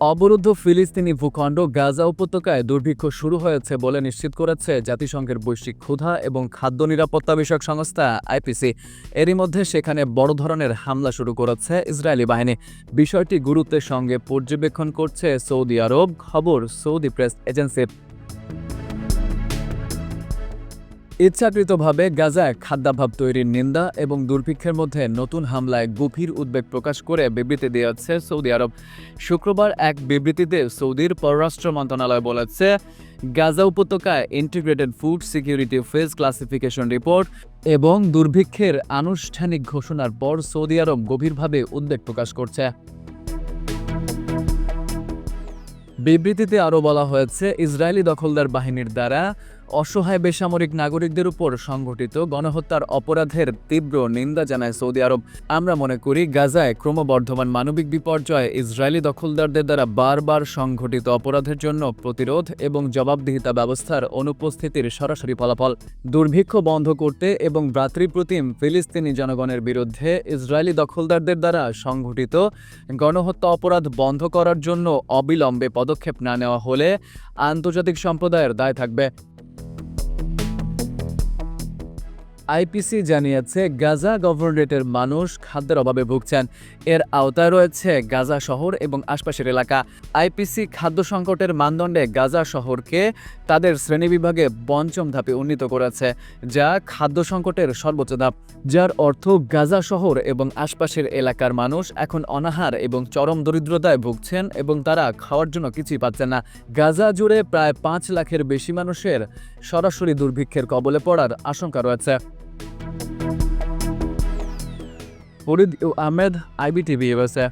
অবরুদ্ধ ফিলিস্তিনি ভূখণ্ড গাজা উপত্যকায় দুর্ভিক্ষ শুরু হয়েছে বলে নিশ্চিত করেছে জাতিসংঘের বৈশ্বিক ক্ষুধা এবং খাদ্য নিরাপত্তা বিষয়ক সংস্থা আইপিসি। এরই মধ্যে সেখানে বড় ধরনের হামলা শুরু করেছে ইসরায়েলি বাহিনী। বিষয়টি গুরুত্বের সঙ্গে পর্যবেক্ষণ করছে সৌদি আরব। খবর সৌদি প্রেস এজেন্সির ইচ্ছাকৃতভাবে গাজায় খাদ্যাভাব তৈরির নিন্দা এবং দুর্ভিক্ষের মধ্যে নতুন হামলায় গভীর উদ্বেগ প্রকাশ করে বিবৃতি দিয়েছে সৌদি আরব। শুক্রবার এক বিবৃতিতে সৌদির পররাষ্ট্র মন্ত্রণালয় বলেছে, গাজা উপত্যকায় integrated food security phase classification report এবং দুর্ভিক্ষের আনুষ্ঠানিক ঘোষণার পর সৌদি আরব গভীরভাবে উদ্বেগ প্রকাশ করছে। বিবৃতিতে আরও বলা হয়েছে, ইসরায়েলি দখলদার বাহিনীর দ্বারা অসহায় বেসামরিক নাগরিকদের উপর সংঘটিত গণহত্যার অপরাধের তীব্র নিন্দা জানায় সৌদি আরব। আমরা মনে করি গাজায় ক্রমবর্ধমান মানবিক বিপর্যয় ইসরায়েলি দখলদারদের দ্বারা বারবার সংঘটিত অপরাধের জন্য প্রতিরোধ এবং জবাবদিহিতা ব্যবস্থার অনুপস্থিতির সরাসরি ফলাফল। দুর্ভিক্ষ বন্ধ করতে এবং ভ্রাতৃপ্রতিম ফিলিস্তিনি জনগণের বিরুদ্ধে ইসরায়েলি দখলদারদের দ্বারা সংঘটিত গণহত্যা অপরাধ বন্ধ করার জন্য অবিলম্বে পদক্ষেপ না নেওয়া হলে আন্তর্জাতিক সম্প্রদায়ের দায় থাকবে। আইপিসি জানিয়েছে, গাজা গভর্নরেটের মানুষ খাদ্যের অভাবে ভুগছেন। এর আওতায় রয়েছে গাজা শহর এবং আশপাশের এলাকা। আইপিসি খাদ্য সংকটের মানদণ্ডে গাজা শহরকে তাদের শ্রেণীবিভাগে পঞ্চম ধাপে উন্নীত করেছে, যা খাদ্য সংকটের সর্বোচ্চ ধাপ। যার অর্থ গাজা শহর এবং আশপাশের এলাকার মানুষ এখন অনাহার এবং চরম দরিদ্রতায় ভুগছেন এবং তারা খাওয়ার জন্য কিছুই পাচ্ছেন না। গাজা জুড়ে প্রায় পাঁচ লাখের বেশি মানুষের সরাসরি দুর্ভিক্ষের কবলে পড়ার আশঙ্কা রয়েছে। ফরিদ ও আহমেদ আইবিটিভি ইউএসএ